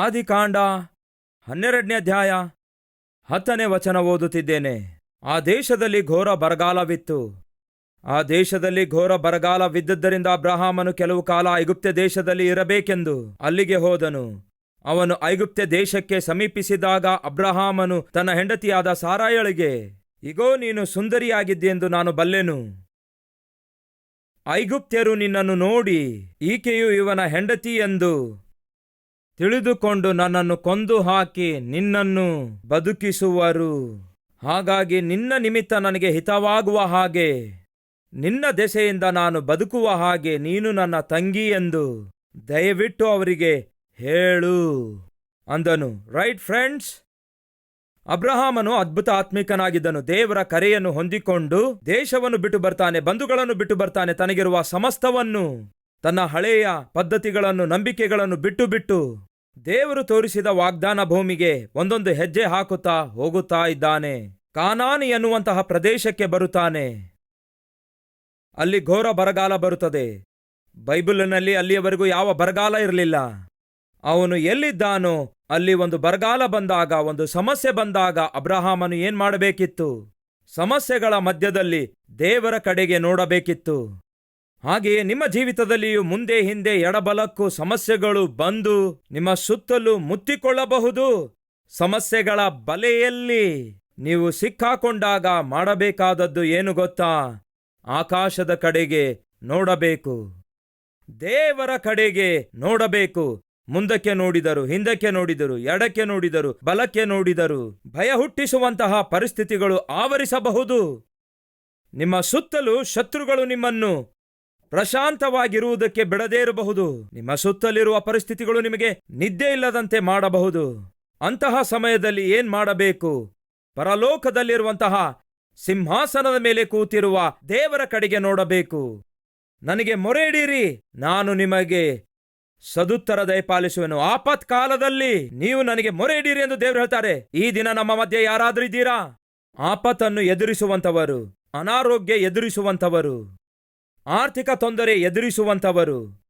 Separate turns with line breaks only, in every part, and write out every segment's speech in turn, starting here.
ಆದಿಕಾಂಡ ಹನ್ನೆರಡನೇ ಅಧ್ಯಾಯ ಹತ್ತನೇ ವಚನ ಓದುತ್ತಿದ್ದೇನೆ. ಆ ದೇಶದಲ್ಲಿ ಘೋರ ಬರಗಾಲವಿತ್ತು. ಆ ದೇಶದಲ್ಲಿ ಘೋರ ಬರಗಾಲವಿದ್ದುದರಿಂದ ಅಬ್ರಹಾಮನು ಕೆಲವು ಕಾಲ ಐಗುಪ್ತ ದೇಶದಲ್ಲಿ ಇರಬೇಕೆಂದು ಅಲ್ಲಿಗೆ ಹೋದನು. ಅವನು ಐಗುಪ್ತ ದೇಶಕ್ಕೆ ಸಮೀಪಿಸಿದಾಗ ಅಬ್ರಹಾಮನು ತನ್ನ ಹೆಂಡತಿಯಾದ ಸಾರಾಯಳಿಗೆ, ಇಗೋ, ನೀನು ಸುಂದರಿಯಾಗಿದ್ದೆಂದು ನಾನು ಬಲ್ಲೆನು. ಐಗುಪ್ತ್ಯರು ನಿನ್ನನ್ನು ನೋಡಿ, ಈಕೆಯು ಇವನ ಹೆಂಡತಿ ಎಂದು ತಿಳಿದುಕೊಂಡು ನನ್ನನ್ನು ಕೊಂದು ಹಾಕಿ ನಿನ್ನನ್ನು ಬದುಕಿಸುವರು. ಹಾಗಾಗಿ ನಿನ್ನ ನಿಮಿತ್ತ ನನಗೆ ಹಿತವಾಗುವ ಹಾಗೆ ನಿನ್ನ ದೆಸೆಯಿಂದ ನಾನು ಬದುಕುವ ಹಾಗೆ ನೀನು ನನ್ನ ತಂಗಿ ಎಂದು ದಯವಿಟ್ಟು ಅವರಿಗೆ ಹೇಳು, ಅಂದನು. ರೈಟ್ ಫ್ರೆಂಡ್ಸ್ ಅಬ್ರಹಾಮನು ಅದ್ಭುತ ಆತ್ಮಿಕನಾಗಿದ್ದನು. ದೇವರ ಕರೆಯನ್ನು ಹೊಂದಿಕೊಂಡು ದೇಶವನ್ನು ಬಿಟ್ಟು ಬರ್ತಾನೆ, ಬಂಧುಗಳನ್ನು ಬಿಟ್ಟು ಬರ್ತಾನೆ, ತನಗಿರುವ ಸಮಸ್ತವನ್ನು ತನ್ನ ಹಳೆಯ ಪದ್ಧತಿಗಳನ್ನು, ನಂಬಿಕೆಗಳನ್ನು ಬಿಟ್ಟು ಬಿಟ್ಟು ದೇವರು ತೋರಿಸಿದ ವಾಗ್ದಾನ ಭೂಮಿಗೆ ಒಂದೊಂದು ಹೆಜ್ಜೆ ಹಾಕುತ್ತಾ ಹೋಗುತ್ತಾ ಇದ್ದಾನೆ. ಕಾನಾನಿ ಎನ್ನುವಂತಹ ಪ್ರದೇಶಕ್ಕೆ ಬರುತ್ತಾನೆ. ಅಲ್ಲಿ ಘೋರ ಬರಗಾಲ ಬರುತ್ತದೆ. ಬೈಬಲಿನಲ್ಲಿ ಅಲ್ಲಿಯವರೆಗೂ ಯಾವ ಬರಗಾಲ ಇರಲಿಲ್ಲ. ಅವನು ಎಲ್ಲಿದ್ದಾನೋ ಅಲ್ಲಿ ಒಂದು ಬರಗಾಲ ಬಂದಾಗ, ಒಂದು ಸಮಸ್ಯೆ ಬಂದಾಗ ಅಬ್ರಹಾಮನು ಏನ್ ಮಾಡಬೇಕಿತ್ತು? ಸಮಸ್ಯೆಗಳ ಮಧ್ಯದಲ್ಲಿ ದೇವರ ಕಡೆಗೆ ನೋಡಬೇಕಿತ್ತು. ಹಾಗೆಯೇ ನಿಮ್ಮ ಜೀವಿತದಲ್ಲಿಯೂ ಮುಂದೆ ಹಿಂದೆ ಎಡಬಲಕ್ಕೂ ಸಮಸ್ಯೆಗಳು ಬಂದು ನಿಮ್ಮ ಸುತ್ತಲೂ ಮುತ್ತಿಕೊಳ್ಳಬಹುದು. ಸಮಸ್ಯೆಗಳ ಬಲೆಯಲ್ಲಿ ನೀವು ಸಿಕ್ಕಾಕೊಂಡಾಗ ಮಾಡಬೇಕಾದದ್ದು ಏನು ಗೊತ್ತಾ? ಆಕಾಶದ ಕಡೆಗೆ ನೋಡಬೇಕು. ದೇವರ ಕಡೆಗೆ ನೋಡಬೇಕು. ಮುಂದಕ್ಕೆ ನೋಡಿದರು, ಹಿಂದಕ್ಕೆ ನೋಡಿದರು, ಎಡಕ್ಕೆ ನೋಡಿದರು, ಬಲಕ್ಕೆ ನೋಡಿದರು. ಭಯ ಹುಟ್ಟಿಸುವಂತಹ ಪರಿಸ್ಥಿತಿಗಳು ಆವರಿಸಬಹುದು. ನಿಮ್ಮ ಸುತ್ತಲೂ ಶತ್ರುಗಳು ನಿಮ್ಮನ್ನು ಪ್ರಶಾಂತವಾಗಿರುವುದಕ್ಕೆ ಬಿಡದೇ ಇರಬಹುದು. ನಿಮ್ಮ ಸುತ್ತಲಿರುವ ಪರಿಸ್ಥಿತಿಗಳು ನಿಮಗೆ ನಿದ್ದೆ ಇಲ್ಲದಂತೆ ಮಾಡಬಹುದು. ಅಂತಹ ಸಮಯದಲ್ಲಿ ಏನ್ ಮಾಡಬೇಕು? ಪರಲೋಕದಲ್ಲಿರುವಂತಹ ಸಿಂಹಾಸನದ ಮೇಲೆ ಕೂತಿರುವ ದೇವರ ಕಡೆಗೆ ನೋಡಬೇಕು. ನನಗೆ ಮೊರೆ ಇಡೀರಿ ನಾನು ನಿಮಗೆ ಸದುತ್ತರ ದಯಪಾಲಿಸುವೆನು ಆಪತ್ ಕಾಲದಲ್ಲಿ ನೀವು ನನಗೆ ಮೊರೆ ಇಡೀರಿ ಎಂದು ದೇವರು ಹೇಳ್ತಾರೆ. ಈ ದಿನ ನಮ್ಮ ಮಧ್ಯೆ ಯಾರಾದ್ರೂ ಇದ್ದೀರಾ? ಆಪತ್ತನ್ನು ಎದುರಿಸುವಂತವರು ಅನಾರೋಗ್ಯ ಎದುರಿಸುವಂತವರು ಆರ್ಥಿಕ ತೊಂದರೆ ಎದುರಿಸುವಂಥವರು,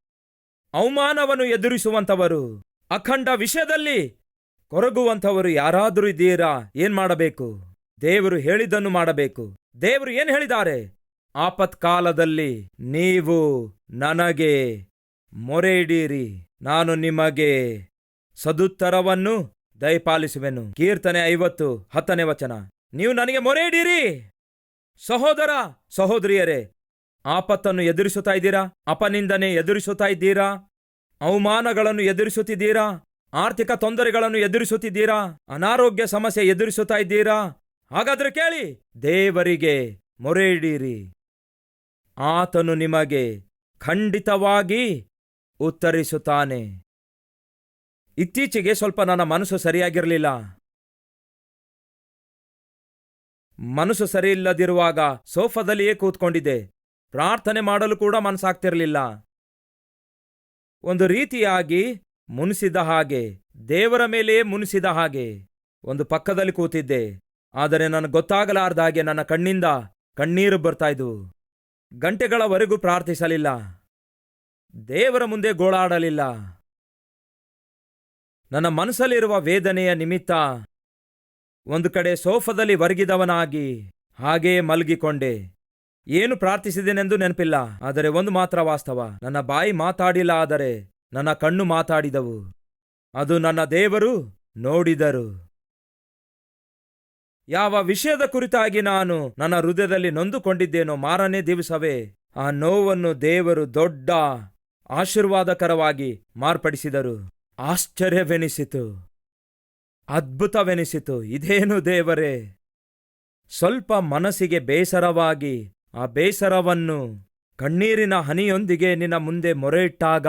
ಅವಮಾನವನ್ನು ಎದುರಿಸುವಂಥವರು, ಅಖಂಡ ವಿಷಯದಲ್ಲಿ ಕೊರಗುವಂಥವರು ಯಾರಾದರೂ ಇದ್ದೀರಾ? ಏನ್ ಮಾಡಬೇಕು? ದೇವರು ಹೇಳಿದ್ದನ್ನು ಮಾಡಬೇಕು. ದೇವರು ಏನ್ ಹೇಳಿದ್ದಾರೆ? ಆಪತ್ಕಾಲದಲ್ಲಿ ನೀವು ನನಗೆ ಮೊರೆ ಇಡೀರಿ ನಾನು ನಿಮಗೆ ಸದುತ್ತರವನ್ನು ದಯಪಾಲಿಸುವೆನು. ಕೀರ್ತನೆ ಐವತ್ತು, ಹತ್ತನೇ ವಚನ. ನೀವು ನನಗೆ ಮೊರೆ ಇಡೀರಿ ಸಹೋದರ, ಸಹೋದರಿಯರೇ ಆಪತ್ತನ್ನು ಎದುರಿಸುತ್ತಾ ಇದ್ದೀರಾ? ಅಪನಿಂದನೆ ಎದುರಿಸುತ್ತಾ ಇದ್ದೀರಾ? ಅವಮಾನಗಳನ್ನು ಎದುರಿಸುತ್ತಿದ್ದೀರಾ? ಆರ್ಥಿಕ ತೊಂದರೆಗಳನ್ನು ಎದುರಿಸುತ್ತಿದ್ದೀರಾ? ಅನಾರೋಗ್ಯ ಸಮಸ್ಯೆ ಎದುರಿಸುತ್ತಾ ಇದ್ದೀರಾ? ಹಾಗಾದ್ರೆ ಕೇಳಿ, ದೇವರಿಗೆ ಮೊರೆ ಇಡೀರಿ ಆತನು ನಿಮಗೆ ಖಂಡಿತವಾಗಿ ಉತ್ತರಿಸುತ್ತಾನೆ. ಇತ್ತೀಚೆಗೆ ಸ್ವಲ್ಪ ನನ್ನ ಮನಸ್ಸು ಸರಿಯಾಗಿರಲಿಲ್ಲ. ಮನಸ್ಸು ಸರಿಯಿಲ್ಲದಿರುವಾಗ ಸೋಫಾದಲ್ಲಿಯೇ ಕೂತ್ಕೊಂಡಿದ್ದೆ. ಪ್ರಾರ್ಥನೆ ಮಾಡಲು ಕೂಡ ಮನಸ್ಸಾಗ್ತಿರಲಿಲ್ಲ. ಒಂದು ರೀತಿಯಾಗಿ ಮುನಿಸಿದ ಹಾಗೆ, ದೇವರ ಮೇಲೆಯೇ ಮುನಿಸಿದ ಹಾಗೆ ಒಂದು ಪಕ್ಕದಲ್ಲಿ ಕೂತಿದ್ದೆ. ಆದರೆ ನನಗೆ ಗೊತ್ತಾಗಲಾರ್ದ ಹಾಗೆ ನನ್ನ ಕಣ್ಣಿಂದ ಕಣ್ಣೀರು ಬರ್ತಾ ಇದ್ವು. ಗಂಟೆಗಳವರೆಗೂ ಪ್ರಾರ್ಥಿಸಲಿಲ್ಲ. ದೇವರ ಮುಂದೆ ಗೋಳಾಡಲಿಲ್ಲ. ನನ್ನ ಮನಸ್ಸಲ್ಲಿರುವ ವೇದನೆಯ ನಿಮಿತ್ತ ಒಂದು ಕಡೆ ಸೋಫದಲ್ಲಿ ವರ್ಗಿದವನಾಗಿ ಹಾಗೇ ಮಲಗಿಕೊಂಡೆ. ಏನು ಪ್ರಾರ್ಥಿಸಿದೆನೆಂದು ನೆನಪಿಲ್ಲ, ಆದರೆ ಒಂದು ಮಾತ್ರ ವಾಸ್ತವ. ನನ್ನ ಬಾಯಿ ಮಾತಾಡಿಲ್ಲ, ಆದರೆ ನನ್ನ ಕಣ್ಣು ಮಾತಾಡಿದವು. ಅದು ನನ್ನ ದೇವರು ನೋಡಿದರು. ಯಾವ ವಿಷಯದ ಕುರಿತಾಗಿ ನಾನು ನನ್ನ ಹೃದಯದಲ್ಲಿ ನೊಂದುಕೊಂಡಿದ್ದೇನೋ ಮಾರನೇ ದಿವಸವೇ, ಆ ನೋವನ್ನು ದೇವರು ದೊಡ್ಡ ಆಶೀರ್ವಾದಕರವಾಗಿ ಮಾರ್ಪಡಿಸಿದರು. ಆಶ್ಚರ್ಯವೆನಿಸಿತು. ಅದ್ಭುತವೆನಿಸಿತು. ಇದೇನು ದೇವರೇ? ಸ್ವಲ್ಪ ಮನಸ್ಸಿಗೆ ಬೇಸರವಾಗಿ ಆ ಬೇಸರವನ್ನು ಕಣ್ಣೀರಿನ ಹನಿಯೊಂದಿಗೆ ನಿನ್ನ ಮುಂದೆ ಮೊರೆಯಿಟ್ಟಾಗ,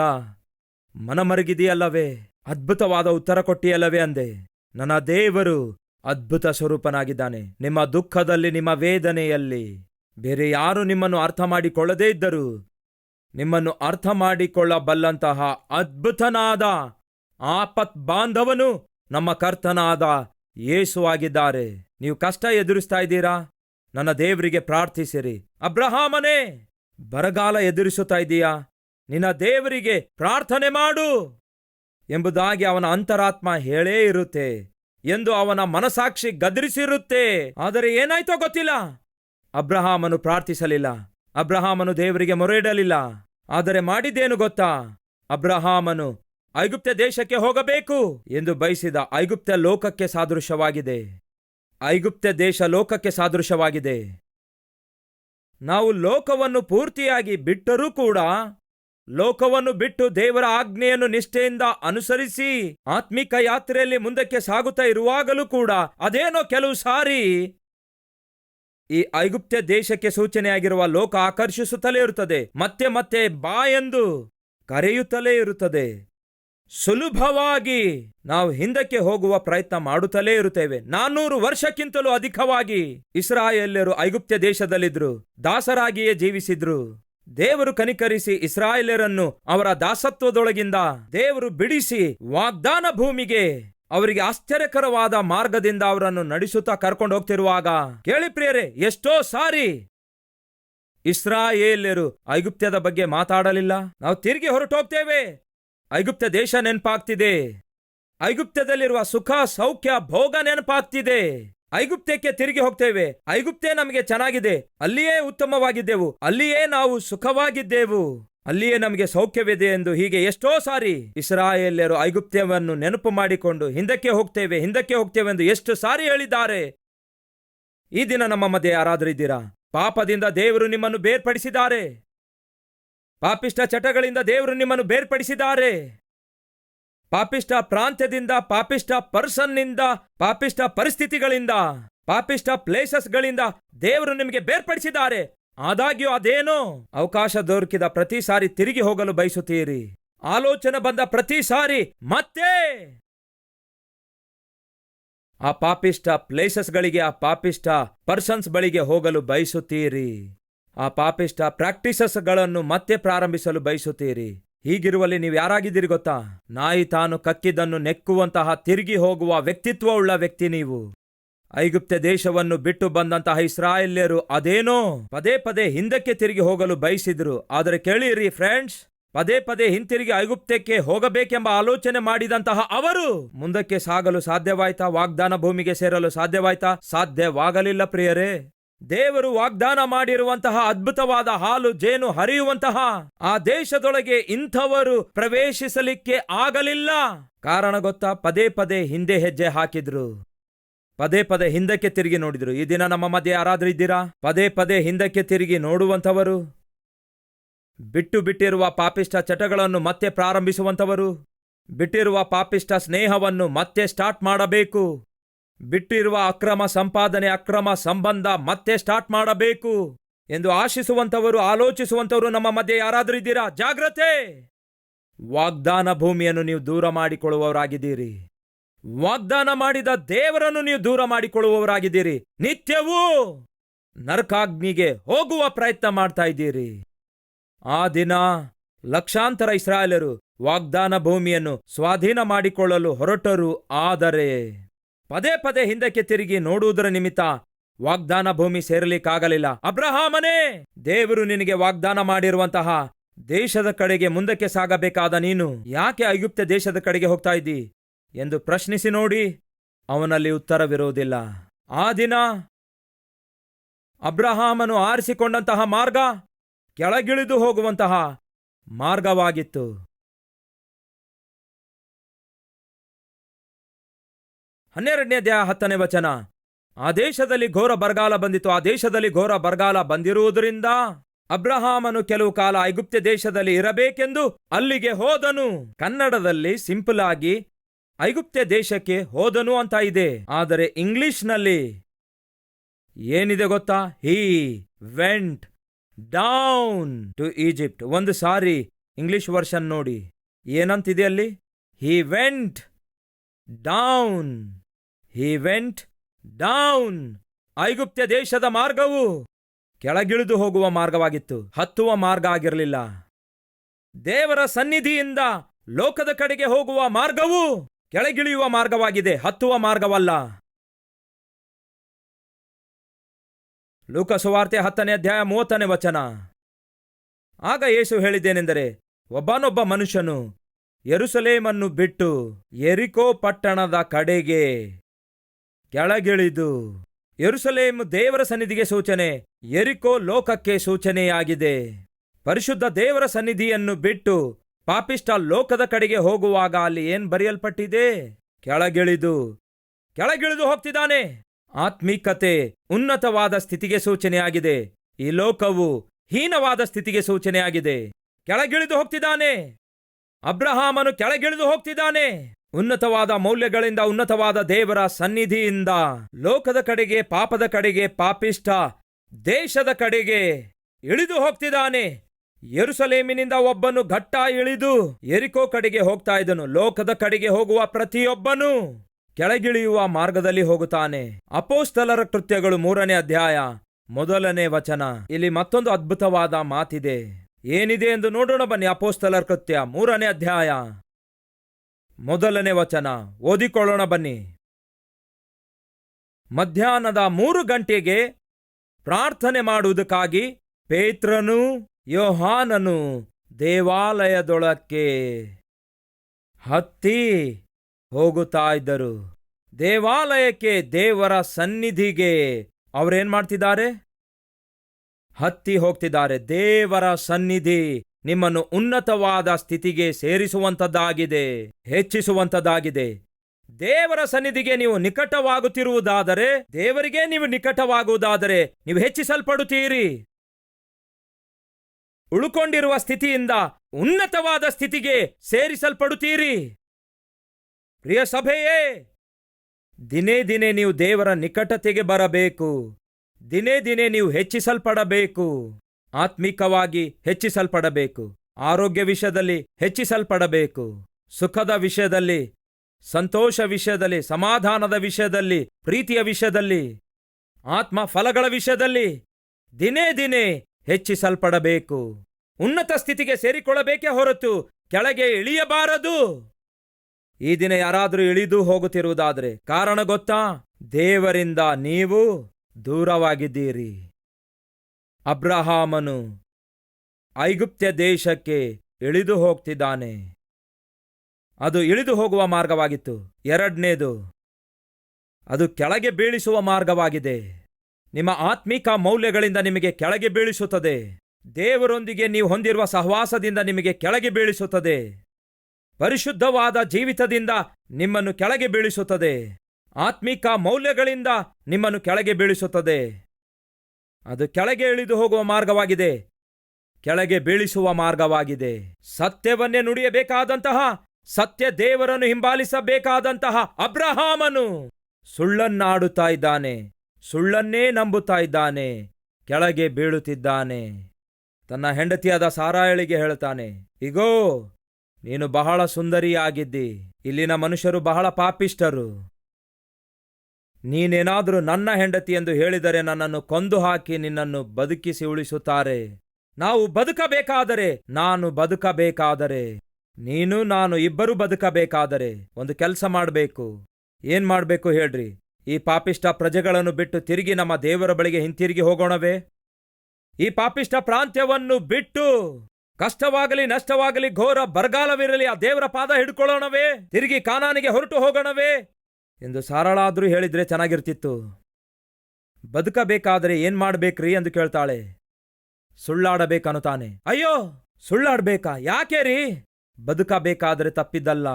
ಮನಮರಗಿದೆಯಲ್ಲವೇ? ಅದ್ಭುತವಾದ ಉತ್ತರ ಕೊಟ್ಟಿಯಲ್ಲವೇ ಅಂದೆ. ನನ್ನ ದೇವರು ಅದ್ಭುತ ಸ್ವರೂಪನಾಗಿದ್ದಾನೆ. ನಿಮ್ಮ ದುಃಖದಲ್ಲಿ, ನಿಮ್ಮ ವೇದನೆಯಲ್ಲಿ ಬೇರೆ ಯಾರು ನಿಮ್ಮನ್ನು ಅರ್ಥ ಮಾಡಿಕೊಳ್ಳದೇ ಇದ್ದರು, ನಿಮ್ಮನ್ನು ಅರ್ಥ ಮಾಡಿಕೊಳ್ಳಬಲ್ಲಂತಹ ಅದ್ಭುತನಾದ ಆಪತ್ ಬಾಂಧವನು ನಮ್ಮ ಕರ್ತನಾದ ಯೇಸುವಾಗಿದ್ದಾರೆ ನೀವು ಕಷ್ಟ ಎದುರಿಸ್ತಾ ಇದ್ದೀರಾ? ನನ್ನ ದೇವರಿಗೆ ಪ್ರಾರ್ಥಿಸಿರಿ. ಅಬ್ರಹಾಮನೇ, ಬರಗಾಲ ಎದುರಿಸುತ್ತಾ ಇದೀಯಾ? ನಿನ್ನ ದೇವರಿಗೆ ಪ್ರಾರ್ಥನೆ ಮಾಡು ಎಂಬುದಾಗಿ ಅವನ ಅಂತರಾತ್ಮ ಹೇಳೇ ಇರುತ್ತೆ ಎಂದು ಅವನ ಮನಸಾಕ್ಷಿ ಗದರಿಸಿರುತ್ತೆ. ಆದರೆ ಏನಾಯ್ತೋ ಗೊತ್ತಿಲ್ಲ. ಅಬ್ರಹಾಮನು ಪ್ರಾರ್ಥಿಸಲಿಲ್ಲ. ಅಬ್ರಹಾಮನು ದೇವರಿಗೆ ಮೊರೆಯಿಡಲಿಲ್ಲ. ಆದರೆ ಮಾಡಿದ್ದೇನು ಗೊತ್ತಾ? ಅಬ್ರಹಾಮನು ಐಗುಪ್ತ ದೇಶಕ್ಕೆ ಹೋಗಬೇಕು ಎಂದು ಬಯಸಿದ ಐಗುಪ್ತ ಲೋಕಕ್ಕೆ ಸಾದೃಶ್ಯವಾಗಿದೆ. ಐಗುಪ್ತ ದೇಶ ಲೋಕಕ್ಕೆ ಸಾದೃಶ್ಯವಾಗಿದೆ. ನಾವು ಲೋಕವನ್ನು ಪೂರ್ತಿಯಾಗಿ ಬಿಟ್ಟರೂ ಕೂಡ, ಲೋಕವನ್ನು ಬಿಟ್ಟು ದೇವರ ಆಜ್ಞೆಯನ್ನು ನಿಷ್ಠೆಯಿಂದ ಅನುಸರಿಸಿ ಆತ್ಮಿಕ ಯಾತ್ರೆಯಲ್ಲಿ ಮುಂದಕ್ಕೆ ಸಾಗುತ್ತಾ ಇರುವಾಗಲೂ ಕೂಡ ಅದೇನೋ ಕೆಲವು ಸಾರಿ ಈ ಐಗುಪ್ತ ದೇಶಕ್ಕೆ ಸೂಚನೆಯಾಗಿರುವ ಲೋಕ ಆಕರ್ಷಿಸುತ್ತಲೇ ಇರುತ್ತದೆ, ಮತ್ತೆ ಮತ್ತೆ ಬಾ ಎಂದು ಕರೆಯುತ್ತಲೇ ಇರುತ್ತದೆ. ಸುಲಭವಾಗಿ ನಾವು ಹಿಂದಕ್ಕೆ ಹೋಗುವ ಪ್ರಯತ್ನ ಮಾಡುತ್ತಲೇ ಇರುತ್ತೇವೆ. ನಾನ್ನೂರು ವರ್ಷಕ್ಕಿಂತಲೂ ಅಧಿಕವಾಗಿ ಇಸ್ರಾಯೇಲ್ಯರು ಐಗುಪ್ತ್ಯ ದೇಶದಲ್ಲಿದ್ರು ದಾಸರಾಗಿಯೇ ಜೀವಿಸಿದ್ರು. ದೇವರು ಕನಿಕರಿಸಿ ಇಸ್ರಾಯೇಲ್ಯರನ್ನು ಅವರ ದಾಸತ್ವದೊಳಗಿಂದ ದೇವರು ಬಿಡಿಸಿ ವಾಗ್ದಾನ ಭೂಮಿಗೆ ಅವರಿಗೆ ಆಶ್ಚರ್ಯಕರವಾದ ಮಾರ್ಗದಿಂದ ಅವರನ್ನು ನಡೆಸುತ್ತಾ ಕರ್ಕೊಂಡು ಹೋಗ್ತಿರುವಾಗ ಕೇಳಿ ಪ್ರಿಯರೇ, ಎಷ್ಟೋ ಸಾರಿ ಇಸ್ರಾಯೇಲ್ಯರು ಐಗುಪ್ತ್ಯದ ಬಗ್ಗೆ ಮಾತಾಡಲಿಲ್ಲ. ನಾವು ತಿರುಗಿ ಹೊರಟೋಗ್ತೇವೆ. ಐಗುಪ್ತ ದೇಶ ನೆನಪಾಗ್ತಿದೆ. ಐಗುಪ್ತದಲ್ಲಿರುವ ಸುಖ, ಸೌಖ್ಯ, ಭೋಗ ನೆನಪಾಗ್ತಿದೆ. ಐಗುಪ್ತಕ್ಕೆ ತಿರುಗಿ ಹೋಗ್ತೇವೆ. ಐಗುಪ್ತೆ ನಮಗೆ ಚೆನ್ನಾಗಿದೆ. ಅಲ್ಲಿಯೇ ಉತ್ತಮವಾಗಿದ್ದೆವು. ಅಲ್ಲಿಯೇ ನಾವು ಸುಖವಾಗಿದ್ದೆವು. ಅಲ್ಲಿಯೇ ನಮಗೆ ಸೌಖ್ಯವಿದೆ ಎಂದು ಹೀಗೆ ಎಷ್ಟೋ ಸಾರಿ ಇಸ್ರಾಯೇಲ್ಯರು ಐಗುಪ್ತ್ಯವನ್ನು ನೆನಪು ಮಾಡಿಕೊಂಡು ಹಿಂದಕ್ಕೆ ಹೋಗ್ತೇವೆ ಹಿಂದಕ್ಕೆ ಹೋಗ್ತೇವೆ ಎಂದು ಎಷ್ಟು ಸಾರಿ ಹೇಳಿದ್ದಾರೆ. ಈ ದಿನ ನಮ್ಮ ಮಧ್ಯೆ ಯಾರಾದರೂ ಇದ್ದೀರಾ? ಪಾಪದಿಂದ ದೇವರು ನಿಮ್ಮನ್ನು ಬೇರ್ಪಡಿಸಿದ್ದಾರೆ. ಪಾಪಿಷ್ಟ ಚಟಗಳಿಂದ ದೇವರು ನಿಮ್ಮನ್ನು ಬೇರ್ಪಡಿಸಿದ್ದಾರೆ. ಪಾಪಿಷ್ಟ ಪ್ರಾಂತ್ಯದಿಂದ ಪಾಪಿಷ್ಟ ಪರ್ಸನ್ನಿಂದ ಪಾಪಿಷ್ಟ ಪರಿಸ್ಥಿತಿಗಳಿಂದ ಪಾಪಿಷ್ಟ ಪ್ಲೇಸಸ್ಗಳಿಂದ ದೇವರು ನಿಮಗೆ ಬೇರ್ಪಡಿಸಿದ್ದಾರೆ. ಆದಾಗ್ಯೂ ಅದೇನೋ? ಅವಕಾಶ ದೊರಕಿದ ಪ್ರತಿ ಸಾರಿ ತಿರುಗಿ ಹೋಗಲು ಬಯಸುತ್ತೀರಿ. ಆಲೋಚನೆ ಬಂದ ಪ್ರತಿ ಸಾರಿ ಮತ್ತೆ! ಆ ಪಾಪಿಷ್ಟ ಪ್ಲೇಸಸ್ಗಳಿಗೆ, ಆ ಪಾಪಿಷ್ಟ ಪರ್ಸನ್ಸ್ ಬಳಿಗೆ ಹೋಗಲು ಬಯಸುತ್ತೀರಿ. ಆ ಪಾಪಿಷ್ಟ ಪ್ರಾಕ್ಟೀಸಸ್ಗಳನ್ನು ಮತ್ತೆ ಪ್ರಾರಂಭಿಸಲು ಬಯಸುತ್ತೀರಿ. ಹೀಗಿರುವಲ್ಲಿ ನೀವು ಯಾರಾಗಿದ್ದೀರಿ ಗೊತ್ತಾ? ನಾಯಿ ತಾನು ಕಕ್ಕಿದ್ದನ್ನು ನೆಕ್ಕುವಂತಹ ತಿರುಗಿ ಹೋಗುವ ವ್ಯಕ್ತಿತ್ವವುಳ್ಳ ವ್ಯಕ್ತಿ ನೀವು. ಐಗುಪ್ತ ದೇಶವನ್ನು ಬಿಟ್ಟು ಬಂದಂತಹ ಇಸ್ರಾಯೇಲ್ಯರು ಅದೇನೋ? ಪದೇ ಪದೇ ಹಿಂದಕ್ಕೆ ತಿರುಗಿ ಹೋಗಲು ಬಯಸಿದ್ರು. ಆದರೆ ಕೇಳಿರಿ ಫ್ರೆಂಡ್ಸ್, ಪದೇ ಪದೇ ಹಿಂತಿರುಗಿ ಐಗುಪ್ತಕ್ಕೆ ಹೋಗಬೇಕೆಂಬ ಆಲೋಚನೆ ಮಾಡಿದಂತಹ ಅವರು ಮುಂದಕ್ಕೆ ಸಾಗಲು ಸಾಧ್ಯವಾಯ್ತಾ? ವಾಗ್ದಾನ ಭೂಮಿಗೆ ಸೇರಲು ಸಾಧ್ಯವಾಯ್ತಾ? ಸಾಧ್ಯವಾಗಲಿಲ್ಲ ಪ್ರಿಯರೇ. ದೇವರು ವಾಗ್ದಾನ ಮಾಡಿರುವಂತಹ ಅದ್ಭುತವಾದ ಹಾಲು ಜೇನು ಹರಿಯುವಂತಹ ಆ ದೇಶದೊಳಗೆ ಇಂಥವರು ಪ್ರವೇಶಿಸಲಿಕ್ಕೆ ಆಗಲಿಲ್ಲ. ಕಾರಣ ಗೊತ್ತಾ? ಪದೇ ಪದೇ ಹಿಂದೆ ಹೆಜ್ಜೆ ಹಾಕಿದ್ರು. ಪದೇ ಪದೇ ಹಿಂದಕ್ಕೆ ತಿರುಗಿ ನೋಡಿದ್ರು. ಈ ದಿನ ನಮ್ಮ ಮಧ್ಯೆ ಯಾರಾದ್ರೂ ಇದ್ದೀರಾ? ಪದೇ ಪದೇ ಹಿಂದಕ್ಕೆ ತಿರುಗಿ ನೋಡುವಂಥವರು? ಬಿಟ್ಟು ಬಿಟ್ಟಿರುವ ಪಾಪಿಷ್ಟ ಚಟಗಳನ್ನು ಮತ್ತೆ ಪ್ರಾರಂಭಿಸುವಂಥವರು? ಬಿಟ್ಟಿರುವ ಪಾಪಿಷ್ಟ ಸ್ನೇಹವನ್ನು ಮತ್ತೆ ಸ್ಟಾರ್ಟ್ ಮಾಡಬೇಕು. ಬಿಟ್ಟಿರುವ ಅಕ್ರಮ ಸಂಪಾದನೆ, ಅಕ್ರಮ ಸಂಬಂಧ ಮತ್ತೆ ಸ್ಟಾರ್ಟ್ ಮಾಡಬೇಕು ಎಂದು ಆಶಿಸುವಂಥವರು, ಆಲೋಚಿಸುವಂಥವರು ನಮ್ಮ ಮಧ್ಯೆ ಯಾರಾದರೂ ಇದ್ದೀರಾ? ಜಾಗ್ರತೆ! ವಾಗ್ದಾನ ಭೂಮಿಯನ್ನು ನೀವು ದೂರ ಮಾಡಿಕೊಳ್ಳುವವರಾಗಿದ್ದೀರಿ. ವಾಗ್ದಾನ ಮಾಡಿದ ದೇವರನ್ನು ನೀವು ದೂರ ಮಾಡಿಕೊಳ್ಳುವವರಾಗಿದ್ದೀರಿ. ನಿತ್ಯವೂ ನರಕಾಗ್ನಿಗೆ ಹೋಗುವ ಪ್ರಯತ್ನ ಮಾಡ್ತಾ ಇದ್ದೀರಿ. ಆ ದಿನ ಲಕ್ಷಾಂತರ ಇಸ್ರಾಯೇಲರು ವಾಗ್ದಾನ ಭೂಮಿಯನ್ನು ಸ್ವಾಧೀನ ಮಾಡಿಕೊಳ್ಳಲು ಹೊರಟರು, ಆದರೆ ಪದೇ ಪದೇ ಹಿಂದಕ್ಕೆ ತಿರುಗಿ ನೋಡುವುದರ ನಿಮಿತ್ತ ವಾಗ್ದಾನ ಭೂಮಿ ಸೇರಲಿಕ್ಕಾಗಲಿಲ್ಲ. ಅಬ್ರಹಾಮನೇ, ದೇವರು ನಿನಗೆ ವಾಗ್ದಾನ ಮಾಡಿರುವಂತಹ ದೇಶದ ಕಡೆಗೆ ಮುಂದಕ್ಕೆ ಸಾಗಬೇಕಾದ ನೀನು ಯಾಕೆ ಅಯುಕ್ತ ದೇಶದ ಕಡೆಗೆ ಹೋಗ್ತಾ ಇದ್ದಿ? ಎಂದು ಪ್ರಶ್ನಿಸಿ ನೋಡಿ, ಅವನಲ್ಲಿ ಉತ್ತರವಿರುವುದಿಲ್ಲ. ಆ ದಿನ ಅಬ್ರಹಾಮನು ಆರಿಸಿಕೊಂಡಂತಹ ಮಾರ್ಗ ಕೆಳಗಿಳಿದು ಹೋಗುವಂತಹ ಮಾರ್ಗವಾಗಿತ್ತು. ಹನ್ನೆರಡನೇ ಅಧ್ಯಾಯ ಹತ್ತನೇ ವಚನ. ಆ ದೇಶದಲ್ಲಿ ಘೋರ ಬರಗಾಲ ಬಂದಿತು. ಆ ದೇಶದಲ್ಲಿ ಘೋರ ಬರಗಾಲ ಬಂದಿರುವುದರಿಂದ ಅಬ್ರಹಾಮನು ಕೆಲವು ಕಾಲ ಐಗುಪ್ತ ದೇಶದಲ್ಲಿ ಇರಬೇಕೆಂದು ಅಲ್ಲಿಗೆ ಹೋದನು. ಕನ್ನಡದಲ್ಲಿ ಸಿಂಪಲ್ ಆಗಿ ಐಗುಪ್ತ ದೇಶಕ್ಕೆ ಹೋದನು ಅಂತ ಇದೆ. ಆದರೆ ಇಂಗ್ಲಿಷ್ನಲ್ಲಿ ಏನಿದೆ ಗೊತ್ತಾ? He went down to Egypt ಒಂದು ಸಾರಿ ಇಂಗ್ಲಿಷ್ ವರ್ಷನ್ ನೋಡಿ. ಏನಂತಿದೆ ಅಲ್ಲಿ? He went down he went down ಐಗುಪ್ತ್ಯ ದೇಶದ ಮಾರ್ಗವು ಕೆಳಗಿಳಿದು ಹೋಗುವ ಮಾರ್ಗವಾಗಿತ್ತು, ಹತ್ತುವ ಮಾರ್ಗ ಆಗಿರಲಿಲ್ಲ. ದೇವರ ಸನ್ನಿಧಿಯಿಂದ ಲೋಕದ ಕಡೆಗೆ ಹೋಗುವ ಮಾರ್ಗವು ಕೆಳಗಿಳಿಯುವ ಮಾರ್ಗವಾಗಿದೆ, ಹತ್ತುವ ಮಾರ್ಗವಲ್ಲ. ಲೋಕಸುವಾರ್ತೆ ಹತ್ತನೇ ಅಧ್ಯಾಯ ಮೂವತ್ತನೇ ವಚನ. ಆಗ ಯೇಸು ಹೇಳಿದ್ದೇನೆಂದರೆ, ಒಬ್ಬನೊಬ್ಬ ಮನುಷ್ಯನು ಎರುಸಲೇಮನ್ನು ಬಿಟ್ಟು ಎರಿಕೋ ಪಟ್ಟಣದ ಕಡೆಗೆ ಕೆಳಗಿಳಿದು. ಯರುಸಲೇಮ್ ದೇವರ ಸನ್ನಿಧಿಗೆ ಸೂಚನೆ ಎರಿಕೋ ಲೋಕಕ್ಕೆ ಸೂಚನೆಯಾಗಿದೆ. ಪರಿಶುದ್ಧ ದೇವರ ಸನ್ನಿಧಿಯನ್ನು ಬಿಟ್ಟು ಪಾಪಿಷ್ಟ ಲೋಕದ ಕಡೆಗೆ ಹೋಗುವಾಗ ಅಲ್ಲಿ ಏನ್ ಬರೆಯಲ್ಪಟ್ಟಿದೆ? ಕೆಳಗಿಳಿದು. ಕೆಳಗಿಳಿದು ಹೋಗ್ತಿದ್ದಾನೆ. ಆತ್ಮೀಕತೆ, ಉನ್ನತವಾದ ಸ್ಥಿತಿಗೆ ಸೂಚನೆಯಾಗಿದೆ. ಈ ಲೋಕವು ಹೀನವಾದ ಸ್ಥಿತಿಗೆ ಸೂಚನೆಯಾಗಿದೆ. ಕೆಳಗಿಳಿದು ಹೋಗ್ತಿದ್ದಾನೆ. ಅಬ್ರಹಾಮನು ಕೆಳಗಿಳಿದು ಹೋಗ್ತಿದ್ದಾನೆ. ಉನ್ನತವಾದ ಮೌಲ್ಯಗಳಿಂದ ಉನ್ನತವಾದ ದೇವರ ಸನ್ನಿಧಿಯಿಂದ, ಲೋಕದ ಕಡೆಗೆ, ಪಾಪದ ಕಡೆಗೆ ಪಾಪಿಷ್ಟ ದೇಶದ ಕಡೆಗೆ ಇಳಿದು ಹೋಗ್ತಿದ್ದಾನೆ. ಯೆರೂಸಲೇಮಿನಿಂದ ಒಬ್ಬನು ಘಟ್ಟ ಇಳಿದು ಎರಿಕೋ ಕಡೆಗೆ ಹೋಗ್ತಾ ಇದ್ದನು. ಲೋಕದ ಕಡೆಗೆ ಹೋಗುವ ಪ್ರತಿಯೊಬ್ಬನು ಕೆಳಗಿಳಿಯುವ ಮಾರ್ಗದಲ್ಲಿ ಹೋಗುತ್ತಾನೆ. ಅಪೋಸ್ತಲರ ಕೃತ್ಯಗಳು ಮೂರನೇ ಅಧ್ಯಾಯ ಮೊದಲನೇ ವಚನ. ಇಲ್ಲಿ ಮತ್ತೊಂದು ಅದ್ಭುತವಾದ ಮಾತಿದೆ. ಏನಿದೆ ಎಂದು ನೋಡೋಣ ಬನ್ನಿ ಅಪೋಸ್ತಲರ ಕೃತ್ಯ ಮೂರನೇ ಅಧ್ಯಾಯ. ಮೊದಲನೇ ವಚನ. ಓದಿಕೊಳ್ಳೋಣ ಬನ್ನಿ. ಮಧ್ಯಾಹ್ನದ ಮೂರು ಗಂಟೆಗೆ ಪ್ರಾರ್ಥನೆ ಮಾಡುವುದಕ್ಕಾಗಿ ಪೇತ್ರನು ಯೋಹಾನನು ದೇವಾಲಯದೊಳಕ್ಕೆ ಹತ್ತಿ ಹೋಗುತ್ತಾ ಇದ್ದರು. ದೇವಾಲಯಕ್ಕೆ ದೇವರ ಸನ್ನಿಧಿಗೆ ಅವರೇನ್ ಮಾಡ್ತಿದ್ದಾರೆ? ಹತ್ತಿ ಹೋಗ್ತಿದ್ದಾರೆ. ದೇವರ ಸನ್ನಿಧಿ ನಿಮ್ಮನ್ನು ಉನ್ನತವಾದ ಸ್ಥಿತಿಗೆ ಸೇರಿಸುವಂತದ್ದಾಗಿದೆ ಹೆಚ್ಚಿಸುವಂತದ್ದಾಗಿದೆ ದೇವರ ಸನ್ನಿಧಿಗೆ ನೀವು ನಿಕಟವಾಗುತ್ತಿರುವುದಾದರೆ, ದೇವರಿಗೆ ನೀವು ನಿಕಟವಾಗುವುದಾದರೆ ನೀವು ಹೆಚ್ಚಿಸಲ್ಪಡುತ್ತೀರಿ. ಉಳುಕೊಂಡಿರುವ ಸ್ಥಿತಿಯಿಂದ ಉನ್ನತವಾದ ಸ್ಥಿತಿಗೆ ಸೇರಿಸಲ್ಪಡುತ್ತೀರಿ. ಪ್ರಿಯ ಸಭೆಯೇ, ದಿನೇ ದಿನೇ ನೀವು ದೇವರ ನಿಕಟತೆಗೆ ಬರಬೇಕು. ದಿನೇ ದಿನೇ ನೀವು ಹೆಚ್ಚಿಸಲ್ಪಡಬೇಕು. ಆತ್ಮಿಕವಾಗಿ ಹೆಚ್ಚಿಸಲ್ಪಡಬೇಕು. ಆರೋಗ್ಯ ವಿಷಯದಲ್ಲಿ ಹೆಚ್ಚಿಸಲ್ಪಡಬೇಕು. ಸುಖದ ವಿಷಯದಲ್ಲಿ, ಸಂತೋಷ ವಿಷಯದಲ್ಲಿ, ಸಮಾಧಾನದ ವಿಷಯದಲ್ಲಿ, ಪ್ರೀತಿಯ ವಿಷಯದಲ್ಲಿ ಆತ್ಮ ಫಲಗಳ ವಿಷಯದಲ್ಲಿ ದಿನೇ ದಿನೇ ಹೆಚ್ಚಿಸಲ್ಪಡಬೇಕು. ಉನ್ನತ ಸ್ಥಿತಿಗೆ ಸೇರಿಕೊಳ್ಳಬೇಕೇ ಹೊರತು ಕೆಳಗೆ ಇಳಿಯಬಾರದು. ಈ ದಿನ ಯಾರಾದರೂ ಇಳಿದು ಹೋಗುತ್ತಿರುವುದಾದರೆ ಕಾರಣ ಗೊತ್ತಾ? ದೇವರಿಂದ ನೀವು ದೂರವಾಗಿದ್ದೀರಿ. ಅಬ್ರಹಾಮನು ಐಗುಪ್ತ್ಯ ದೇಶಕ್ಕೆ ಇಳಿದು ಹೋಗ್ತಿದ್ದಾನೆ. ಅದು ಇಳಿದು ಹೋಗುವ ಮಾರ್ಗವಾಗಿತ್ತು. ಎರಡನೇದು, ಅದು ಕೆಳಗೆ ಬೀಳಿಸುವ ಮಾರ್ಗವಾಗಿದೆ. ನಿಮ್ಮ ಆತ್ಮಿಕ ಮೌಲ್ಯಗಳಿಂದ ನಿಮಗೆ ಕೆಳಗೆ ಬೀಳಿಸುತ್ತದೆ. ದೇವರೊಂದಿಗೆ ನೀವು ಹೊಂದಿರುವ ಸಹವಾಸದಿಂದ ನಿಮಗೆ ಕೆಳಗೆ ಬೀಳಿಸುತ್ತದೆ. ಪರಿಶುದ್ಧವಾದ ಜೀವಿತದಿಂದ ನಿಮ್ಮನ್ನು ಕೆಳಗೆ ಬೀಳಿಸುತ್ತದೆ. ಆತ್ಮಿಕ ಮೌಲ್ಯಗಳಿಂದ ನಿಮ್ಮನ್ನು ಕೆಳಗೆ ಬೀಳಿಸುತ್ತದೆ. ಅದು ಕೆಳಗೆ ಇಳಿದು ಹೋಗುವ ಮಾರ್ಗವಾಗಿದೆ. ಕೆಳಗೆ ಬೀಳಿಸುವ ಮಾರ್ಗವಾಗಿದೆ. ಸತ್ಯವನ್ನೇ ನುಡಿಯಬೇಕಾದಂತಹ, ಸತ್ಯ ದೇವರನ್ನು ಹಿಂಬಾಲಿಸಬೇಕಾದಂತಹ ಅಬ್ರಹಾಮನು ಸುಳ್ಳನ್ನಾಡುತ್ತಾ ಇದ್ದಾನೆ, ಸುಳ್ಳನ್ನೇ ನಂಬುತ್ತಾ ಇದ್ದಾನೆ, ಕೆಳಗೆ ಬೀಳುತ್ತಿದ್ದಾನೆ. ತನ್ನ ಹೆಂಡತಿಯಾದ ಸಾರಾಯಳಿಗೆ ಹೇಳ್ತಾನೆ, ಇಗೋ, ನೀನು ಬಹಳ ಸುಂದರಿಯಾಗಿದ್ದಿ, ಇಲ್ಲಿನ ಮನುಷ್ಯರು ಬಹಳ ಪಾಪಿಷ್ಟರು ನೀನೇನಾದರೂ ನನ್ನ ಹೆಂಡತಿ ಎಂದು ಹೇಳಿದರೆ ನನ್ನನ್ನು ಕೊಂದು ಹಾಕಿ ನಿನ್ನನ್ನು ಬದುಕಿಸಿ ಉಳಿಸುತ್ತಾರೆ. ನಾವು ಬದುಕಬೇಕಾದರೆ ನಾನು ಬದುಕಬೇಕಾದರೆ. ನೀನು ನಾನು ಇಬ್ಬರು ಬದುಕಬೇಕಾದರೆ. ಒಂದು ಕೆಲಸ ಮಾಡಬೇಕು. ಏನ್ ಮಾಡಬೇಕು ಹೇಳ್ರಿ? ಈ ಪಾಪಿಷ್ಟ ಪ್ರಜೆಗಳನ್ನು ಬಿಟ್ಟು ತಿರುಗಿ ನಮ್ಮ ದೇವರ ಬಳಿಗೆ ಹಿಂತಿರುಗಿ ಹೋಗೋಣವೇ? ಈ ಪಾಪಿಷ್ಟ ಪ್ರಾಂತ್ಯವನ್ನು ಬಿಟ್ಟು ಕಷ್ಟವಾಗಲಿ ನಷ್ಟವಾಗಲಿ ಘೋರ ಬರಗಾಲವಿರಲಿ ಆ ದೇವರ ಪಾದ ಹಿಡ್ಕೊಳ್ಳೋಣವೇ? ತಿರುಗಿ ಕಾನಾನಿಗೆ ಹೊರಟು ಹೋಗೋಣವೇ? ಎಂದು ಸಾರಳಾದರೂ ಹೇಳಿದ್ರೆ ಚೆನ್ನಾಗಿರ್ತಿತ್ತು. ಬದುಕಬೇಕಾದರೆ ಏನ್ ಮಾಡ್ಬೇಕ್ರಿ ಎಂದು ಕೇಳ್ತಾಳೆ. ಸುಳ್ಳಾಡಬೇಕನ್ನುತ್ತಾನೆ ಅಯ್ಯೋ, ಸುಳ್ಳಾಡ್ಬೇಕಾ? ಯಾಕೆ ರೀ? ಬದುಕಬೇಕಾದರೆ ತಪ್ಪಿದ್ದಲ್ಲ.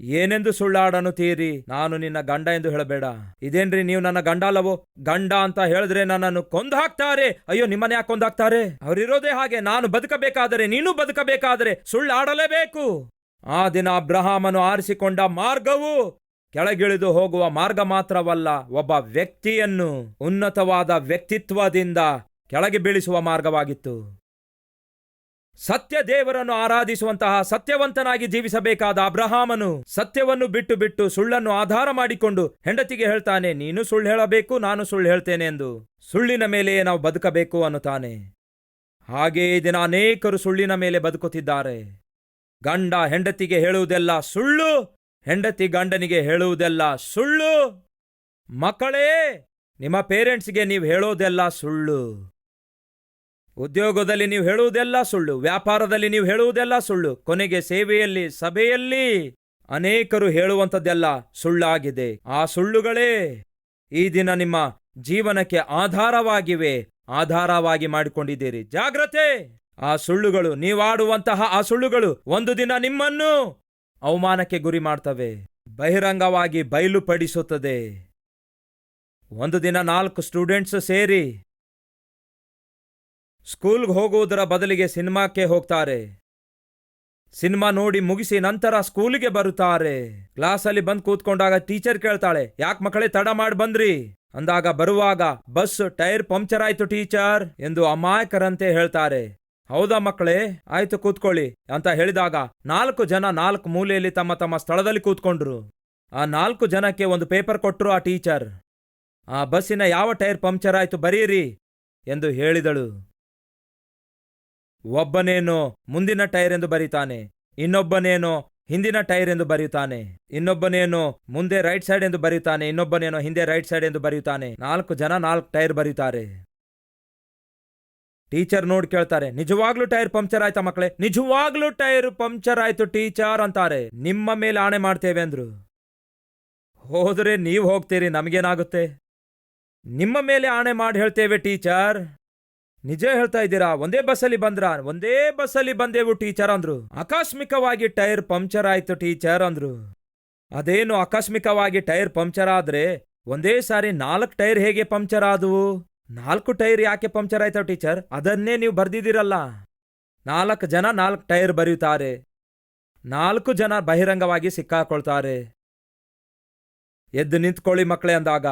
ಏನೆಂದು ಸುಳ್ಳಾಡನುತ್ತೀರಿ ನಾನು ನಿನ್ನ ಗಂಡ ಎಂದು ಹೇಳಬೇಡ. ಇದೇನ್ರಿ ನೀವು ನನ್ನ ಗಂಡ ಅಲ್ಲವೋ? ಗಂಡ ಅಂತ ಹೇಳಿದ್ರೆ ನನ್ನನ್ನು ಕೊಂದು ಹಾಕ್ತಾರೆ ಅಯ್ಯೋ, ನಿಮ್ಮನ್ನ ಯಾಕೆ ಕೊಂದು ಹಾಕ್ತಾರೆ ಅವರಿರೋದೇ ಹಾಗೆ. ನಾನು ಬದುಕಬೇಕಾದರೆ, ನೀನು ಬದುಕಬೇಕಾದರೆ ಸುಳ್ಳಾಡಲೇಬೇಕು. ಆ ದಿನ ಅಬ್ರಹಾಮನು ಆರಿಸಿಕೊಂಡ ಮಾರ್ಗವು ಕೆಳಗಿಳಿದು ಹೋಗುವ ಮಾರ್ಗ ಮಾತ್ರವಲ್ಲ, ಒಬ್ಬ ವ್ಯಕ್ತಿಯನ್ನು ಉನ್ನತವಾದ ವ್ಯಕ್ತಿತ್ವದಿಂದ ಕೆಳಗೆ ಬೀಳಿಸುವ ಮಾರ್ಗವಾಗಿತ್ತು. ಸತ್ಯ ದೇವರನ್ನು ಆರಾಧಿಸುವಂತಹ ಸತ್ಯವಂತನಾಗಿ ಜೀವಿಸಬೇಕಾದ ಅಬ್ರಹಾಮನು ಸತ್ಯವನ್ನು ಬಿಟ್ಟು ಬಿಟ್ಟು ಸುಳ್ಳನ್ನು ಆಧಾರ ಮಾಡಿಕೊಂಡು ಹೆಂಡತಿಗೆ ಹೇಳ್ತಾನೆ, ನೀನು ಸುಳ್ಳು ಹೇಳಬೇಕು, ನಾನು ಸುಳ್ಳು ಹೇಳ್ತೇನೆ ಎಂದು. ಸುಳ್ಳಿನ ಮೇಲೆಯೇ ನಾವು ಬದುಕಬೇಕು ಅನ್ನುತ್ತಾನೆ. ಹಾಗೆಯೇ ದಿನ ಅನೇಕರು ಸುಳ್ಳಿನ ಮೇಲೆ ಬದುಕುತ್ತಿದ್ದಾರೆ. ಗಂಡ ಹೆಂಡತಿಗೆ ಹೇಳುವುದೆಲ್ಲ ಸುಳ್ಳು ಹೆಂಡತಿ ಗಂಡನಿಗೆ ಹೇಳುವುದೆಲ್ಲ ಸುಳ್ಳು? ಮಕ್ಕಳೇ, ನಿಮ್ಮ ಪೇರೆಂಟ್ಸ್ಗೆ ನೀವು ಹೇಳೋದೆಲ್ಲ ಸುಳ್ಳು. ಉದ್ಯೋಗದಲ್ಲಿ ನೀವು ಹೇಳುವುದೆಲ್ಲ ಸುಳ್ಳು, ವ್ಯಾಪಾರದಲ್ಲಿ ನೀವು ಹೇಳುವುದೆಲ್ಲ ಸುಳ್ಳು, ಕೊನೆಗೆ ಸೇವೆಯಲ್ಲಿ, ಸಭೆಯಲ್ಲಿ ಅನೇಕರು ಹೇಳುವಂಥದ್ದೆಲ್ಲ ಸುಳ್ಳಾಗಿದೆ. ಆ ಸುಳ್ಳುಗಳೇ ಈ ದಿನ ನಿಮ್ಮ ಜೀವನಕ್ಕೆ ಆಧಾರವಾಗಿವೆ, ಆಧಾರವಾಗಿ ಮಾಡಿಕೊಂಡಿದ್ದೀರಿ. ಜಾಗ್ರತೆ! ಆ ಸುಳ್ಳುಗಳು, ನೀವಾಡುವಂತಹ ಆ ಸುಳ್ಳುಗಳು, ಒಂದು ದಿನ ನಿಮ್ಮನ್ನು ಅವಮಾನಕ್ಕೆ ಗುರಿ ಮಾಡ್ತವೆ ಬಹಿರಂಗವಾಗಿ ಬಯಲುಪಡಿಸುತ್ತದೆ. ಒಂದು ದಿನ ನಾಲ್ಕು ಸ್ಟೂಡೆಂಟ್ಸ್ ಸೇರಿ ಸ್ಕೂಲ್ಗೆ ಹೋಗುವುದರ ಬದಲಿಗೆ ಸಿನಿಮಾಕ್ಕೆ ಹೋಗ್ತಾರೆ. ಸಿನಿಮಾ ನೋಡಿ ಮುಗಿಸಿ ನಂತರ ಸ್ಕೂಲಿಗೆ ಬರುತ್ತಾರೆ. ಕ್ಲಾಸಲ್ಲಿ ಬಂದು ಕೂತ್ಕೊಂಡಾಗ ಟೀಚರ್ ಕೇಳ್ತಾಳೆ, ಯಾಕೆ ಮಕ್ಕಳೇ ತಡ ಮಾಡಿ ಬಂದ್ರಿ? ಅಂದಾಗ ಬರುವಾಗ, ಬಸ್ ಟೈರ್ ಪಂಕ್ಚರ್ ಆಯ್ತು ಟೀಚರ್, ಎಂದು ಅಮಾಯಕರಂತೆ ಹೇಳ್ತಾರೆ. ಹೌದಾ ಮಕ್ಕಳೇ? ಆಯ್ತು ಕೂತ್ಕೊಳ್ಳಿ ಅಂತ ಹೇಳಿದಾಗ ನಾಲ್ಕು ಜನ ನಾಲ್ಕು ಮೂಲೆಯಲ್ಲಿ ತಮ್ಮ ತಮ್ಮ ಸ್ಥಳದಲ್ಲಿ ಕೂತ್ಕೊಂಡ್ರು. ಆ ನಾಲ್ಕು ಜನಕ್ಕೆ ಒಂದು ಪೇಪರ್ ಕೊಟ್ಟರು ಆ ಟೀಚರ್. ಆ ಬಸ್ಸಿನ ಯಾವ ಟೈರ್ ಪಂಕ್ಚರ್ ಆಯ್ತು ಬರೀರಿ ಎಂದು ಹೇಳಿದಳು. ಒಬ್ಬನೇನೋ ಮುಂದಿನ ಟೈರ್ ಎಂದು ಬರೀತಾನೆ, ಇನ್ನೊಬ್ಬನೇನೋ ಹಿಂದಿನ ಟೈರ್ ಎಂದು ಬರೆಯುತ್ತಾನೆ ಇನ್ನೊಬ್ಬನೇನೋ ಮುಂದೆ ರೈಟ್ ಸೈಡ್ ಎಂದು ಬರೆಯುತ್ತಾನೆ ಇನ್ನೊಬ್ಬನೇನೋ ಹಿಂದೆ ರೈಟ್ ಸೈಡ್ ಎಂದು ಬರೆಯುತ್ತಾನೆ ನಾಲ್ಕು ಜನ ನಾಲ್ಕು ಟೈರ್ ಬರೀತಾರೆ. ಟೀಚರ್ ನೋಡಿ ಕೇಳ್ತಾರೆ, ನಿಜವಾಗ್ಲೂ ಟೈರ್ ಪಂಕ್ಚರ್ ಆಯ್ತಾ ಮಕ್ಕಳೇ? ನಿಜವಾಗ್ಲೂ ಟೈರ್ ಪಂಕ್ಚರ್ ಆಯ್ತು ಟೀಚರ್ ಅಂತಾರೆ. ನಿಮ್ಮ ಮೇಲೆ ಆಣೆ ಮಾಡ್ತೇವೆ ಅಂದ್ರು. ಹೋದ್ರೆ ನೀವು ಹೋಗ್ತೀರಿ, ನಮಗೇನಾಗುತ್ತೆ? ನಿಮ್ಮ ಮೇಲೆ ಆಣೆ ಮಾಡಿ ಹೇಳ್ತೇವೆ ಟೀಚರ್. ನಿಜ ಹೇಳ್ತಾ ಇದ್ದೀರಾ? ಒಂದೇ ಬಸ್ಸಲ್ಲಿ ಬಂದ್ರ? ಒಂದೇ ಬಸ್ಸಲ್ಲಿ ಬಂದೆವು ಟೀಚರ್ ಅಂದ್ರು. ಆಕಸ್ಮಿಕವಾಗಿ ಟೈರ್ ಪಂಕ್ಚರ್ ಆಯ್ತು ಟೀಚರ್ ಅಂದ್ರು. ಅದೇನು ಆಕಸ್ಮಿಕವಾಗಿ ಟೈರ್ ಪಂಕ್ಚರ್ ಆದ್ರೆ, ಒಂದೇ ಸಾರಿ ನಾಲ್ಕು ಟೈರ್ ಹೇಗೆ ಪಂಕ್ಚರ್ ಆದವು? ನಾಲ್ಕು ಟೈರ್ ಯಾಕೆ ಪಂಕ್ಚರ್ ಆಯ್ತು ಟೀಚರ್? ಅದನ್ನೇ ನೀವು ಬರ್ದಿದ್ದೀರಲ್ಲ. ನಾಲ್ಕು ಜನ ನಾಲ್ಕು ಟೈರ್ ಬರೆಯುತ್ತಾರೆ. ನಾಲ್ಕು ಜನ ಬಹಿರಂಗವಾಗಿ ಸಿಕ್ಕಾಕೊಳ್ತಾರೆ. ಎದ್ದು ನಿಂತ್ಕೊಳ್ಳಿ ಮಕ್ಕಳೇ ಅಂದಾಗ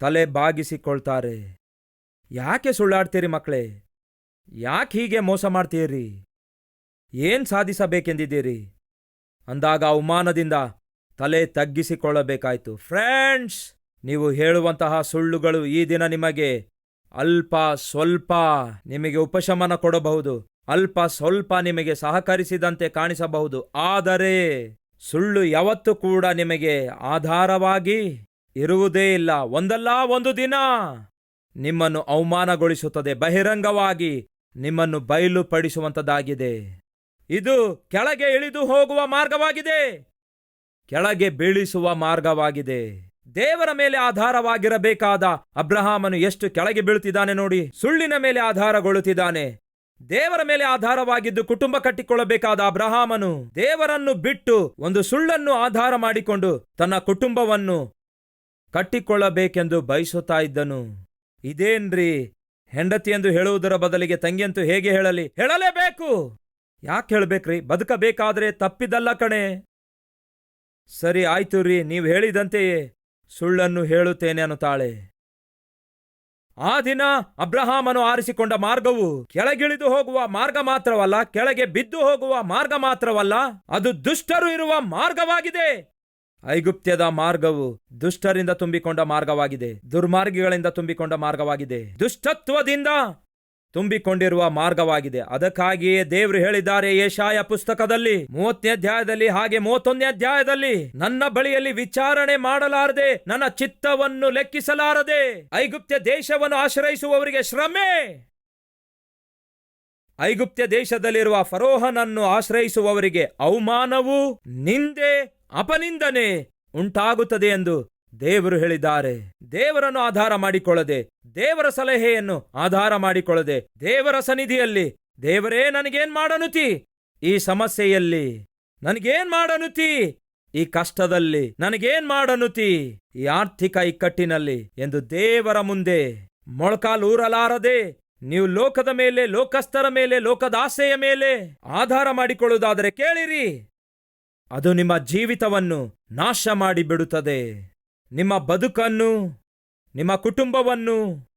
ತಲೆ ಬಾಗಿಸಿಕೊಳ್ತಾರೆ. ಯಾಕೆ ಸುಳ್ಳಾಡ್ತೀರಿ ಮಕ್ಕಳೇ? ಯಾಕೆ ಹೀಗೆ ಮೋಸ ಮಾಡ್ತೀರಿ? ಏನ್ ಸಾಧಿಸಬೇಕೆಂದಿದ್ದೀರಿ? ಅಂದಾಗ ಅವಮಾನದಿಂದ ತಲೆ ತಗ್ಗಿಸಿಕೊಳ್ಳಬೇಕಾಯ್ತು. ಫ್ರೆಂಡ್ಸ್, ನೀವು ಹೇಳುವಂತಹ ಸುಳ್ಳುಗಳು ಈ ದಿನ ನಿಮಗೆ ಅಲ್ಪ ಸ್ವಲ್ಪ ನಿಮಗೆ ಉಪಶಮನ ಕೊಡಬಹುದು. ಅಲ್ಪ ಸ್ವಲ್ಪ ನಿಮಗೆ ಸಹಕರಿಸಿದಂತೆ ಕಾಣಿಸಬಹುದು. ಆದರೆ ಸುಳ್ಳು ಯಾವತ್ತೂ ಕೂಡ ನಿಮಗೆ ಆಧಾರವಾಗಿ ಇರುವುದೇ ಇಲ್ಲ. ಒಂದಲ್ಲ ಒಂದು ದಿನ ನಿಮ್ಮನ್ನು ಅವಮಾನಗೊಳಿಸುತ್ತದೆ. ಬಹಿರಂಗವಾಗಿ ನಿಮ್ಮನ್ನು ಬಯಲುಪಡಿಸುವಂತದ್ದಾಗಿದೆ. ಇದು ಕೆಳಗೆ ಇಳಿದು ಹೋಗುವ ಮಾರ್ಗವಾಗಿದೆ. ಕೆಳಗೆ ಬೀಳಿಸುವ ಮಾರ್ಗವಾಗಿದೆ. ದೇವರ ಮೇಲೆ ಆಧಾರವಾಗಿರಬೇಕಾದ ಅಬ್ರಹಾಮನು ಎಷ್ಟು ಕೆಳಗೆ ಬೀಳುತ್ತಿದ್ದಾನೆ ನೋಡಿ. ಸುಳ್ಳಿನ ಮೇಲೆ ಆಧಾರಗೊಳ್ಳುತ್ತಿದ್ದಾನೆ. ದೇವರ ಮೇಲೆ ಆಧಾರವಾಗಿದ್ದು ಕುಟುಂಬ ಕಟ್ಟಿಕೊಳ್ಳಬೇಕಾದ ಅಬ್ರಹಾಮನು ದೇವರನ್ನು ಬಿಟ್ಟು ಒಂದು ಸುಳ್ಳನ್ನು ಆಧಾರ ಮಾಡಿಕೊಂಡು ತನ್ನ ಕುಟುಂಬವನ್ನು ಕಟ್ಟಿಕೊಳ್ಳಬೇಕೆಂದು ಬಯಸುತ್ತಾ ಇದ್ದನು. ಇದೇನ್ರಿ? ಹೆಂಡತಿ ಎಂದು ಹೇಳುವುದರ ಬದಲಿಗೆ ತಂಗಿಯಂತೂ ಹೇಗೆ ಹೇಳಲಿ? ಹೇಳಲೇಬೇಕು! ಯಾಕೆ ಹೇಳಬೇಕ್ರಿ? ಬದುಕಬೇಕಾದ್ರೆ ತಪ್ಪಿದಲ್ಲ ಕಣೆ. ಸರಿ, ಆಯ್ತು ರೀ, ನೀವು ಹೇಳಿದಂತೆಯೇ. ಸುಳ್ಳನ್ನು ಹೇಳುತ್ತೇನೆ ಅನ್ನುತ್ತಾಳೆ. ಆ ದಿನ ಅಬ್ರಹಾಮನು ಆರಿಸಿಕೊಂಡ ಮಾರ್ಗವು ಕೆಳಗಿಳಿದು ಹೋಗುವ ಮಾರ್ಗ ಮಾತ್ರವಲ್ಲ, ಕೆಳಗೆ ಬಿದ್ದು ಹೋಗುವ ಮಾರ್ಗ ಮಾತ್ರವಲ್ಲ, ಅದು ದುಷ್ಟರು ಇರುವ ಮಾರ್ಗವಾಗಿದೆ. ಐಗುಪ್ತ್ಯದ ಮಾರ್ಗವು ದುಷ್ಟರಿಂದ ತುಂಬಿಕೊಂಡ ಮಾರ್ಗವಾಗಿದೆ, ದುರ್ಮಾರ್ಗಿಗಳಿಂದ ತುಂಬಿಕೊಂಡ ಮಾರ್ಗವಾಗಿದೆ. ದುಷ್ಟತ್ವದಿಂದ ತುಂಬಿಕೊಂಡಿರುವ ಮಾರ್ಗವಾಗಿದೆ. ಅದಕ್ಕಾಗಿಯೇ ದೇವರು ಹೇಳಿದ್ದಾರೆ ಏಷಾಯ ಪುಸ್ತಕದಲ್ಲಿ, ಮೂವತ್ತನೇ ಅಧ್ಯಾಯದಲ್ಲಿ ಹಾಗೆ ಮೂವತ್ತೊಂದನೇ ಅಧ್ಯಾಯದಲ್ಲಿ, ನನ್ನ ಬಳಿಯಲ್ಲಿ ವಿಚಾರಣೆ ಮಾಡಲಾರದೆ, ನನ್ನ ಚಿತ್ತವನ್ನು ಲೆಕ್ಕಿಸಲಾರದೆ, ಐಗುಪ್ತ್ಯ ದೇಶವನ್ನು ಆಶ್ರಯಿಸುವವರಿಗೆ ಶ್ರಮೆ! ಐಗುಪ್ತ್ಯ ದೇಶದಲ್ಲಿರುವ ಫರೋಹನನ್ನು ಆಶ್ರಯಿಸುವವರಿಗೆ ಅವಮಾನವು, ನಿಂದೆ, ಅಪನಿಂದನೆ ಉಂಟಾಗುತ್ತದೆ ಎಂದು ದೇವರು ಹೇಳಿದ್ದಾರೆ, ದೇವರನ್ನು ಆಧಾರ ಮಾಡಿಕೊಳ್ಳದೆ, ದೇವರ ಸಲಹೆಯನ್ನು ಆಧಾರ ಮಾಡಿಕೊಳ್ಳದೆ, ದೇವರ ಸನ್ನಿಧಿಯಲ್ಲಿ, ದೇವರೇ ನನಗೇನ್ ಮಾಡನುತಿ? ಈ ಸಮಸ್ಯೆಯಲ್ಲಿ ನನಗೇನ್ ಮಾಡನುತಿ? ಈ ಕಷ್ಟದಲ್ಲಿ ನನಗೇನ್ ಮಾಡನುತಿ? ಈ ಆರ್ಥಿಕ ಇಕ್ಕಟ್ಟಿನಲ್ಲಿ ಎಂದು ದೇವರ ಮುಂದೆ ಮೊಳಕಾಲೂರಲಾರದೆ ನೀವು ಲೋಕದ ಮೇಲೆ, ಲೋಕಸ್ಥರ ಮೇಲೆ ಲೋಕದ ಆಸೆಯ ಮೇಲೆ ಆಧಾರ ಮಾಡಿಕೊಳ್ಳುವುದಾದರೆ ಕೇಳಿರಿ. ಅದು ನಿಮ್ಮ ಜೀವಿತವನ್ನು ನಾಶ ಮಾಡಿಬಿಡುತ್ತದೆ. ನಿಮ್ಮ ಬದುಕನ್ನು, ನಿಮ್ಮ ಕುಟುಂಬವನ್ನು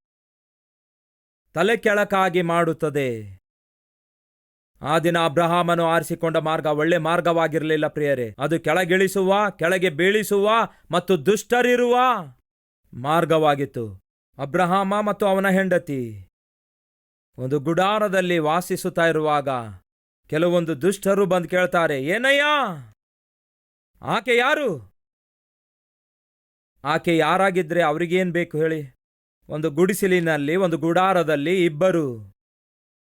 ತಲೆ ಕೆಳಕಾಗಿ ಮಾಡುತ್ತದೆ. ಆ ದಿನ ಅಬ್ರಹಾಮನು ಆರಿಸಿಕೊಂಡ ಮಾರ್ಗ ಒಳ್ಳೆ ಮಾರ್ಗವಾಗಿರಲಿಲ್ಲ ಪ್ರಿಯರೇ. ಅದು ಕೆಳಗಿಳಿಸುವ, ಕೆಳಗೆ ಬೀಳಿಸುವ ಮತ್ತು ದುಷ್ಟರಿರುವ ಮಾರ್ಗವಾಗಿತ್ತು. ಅಬ್ರಹಾಮ ಮತ್ತು ಅವನ ಹೆಂಡತಿ ಒಂದು ಗುಡಾರದಲ್ಲಿ ವಾಸಿಸುತ್ತಾ ಇರುವಾಗ ಕೆಲವೊಂದು ದುಷ್ಟರು ಬಂದು ಕೇಳ್ತಾರೆ, ಏನಯ್ಯ? ಆಕೆ ಯಾರು? ಆಕೆ ಯಾರಾಗಿದ್ರೆ ಅವರಿಗೇನು ಬೇಕು ಹೇಳಿ? ಒಂದು ಗುಡಿಸಿಲಿನಲ್ಲಿ, ಒಂದು ಗುಡಾರದಲ್ಲಿ ಇಬ್ಬರು.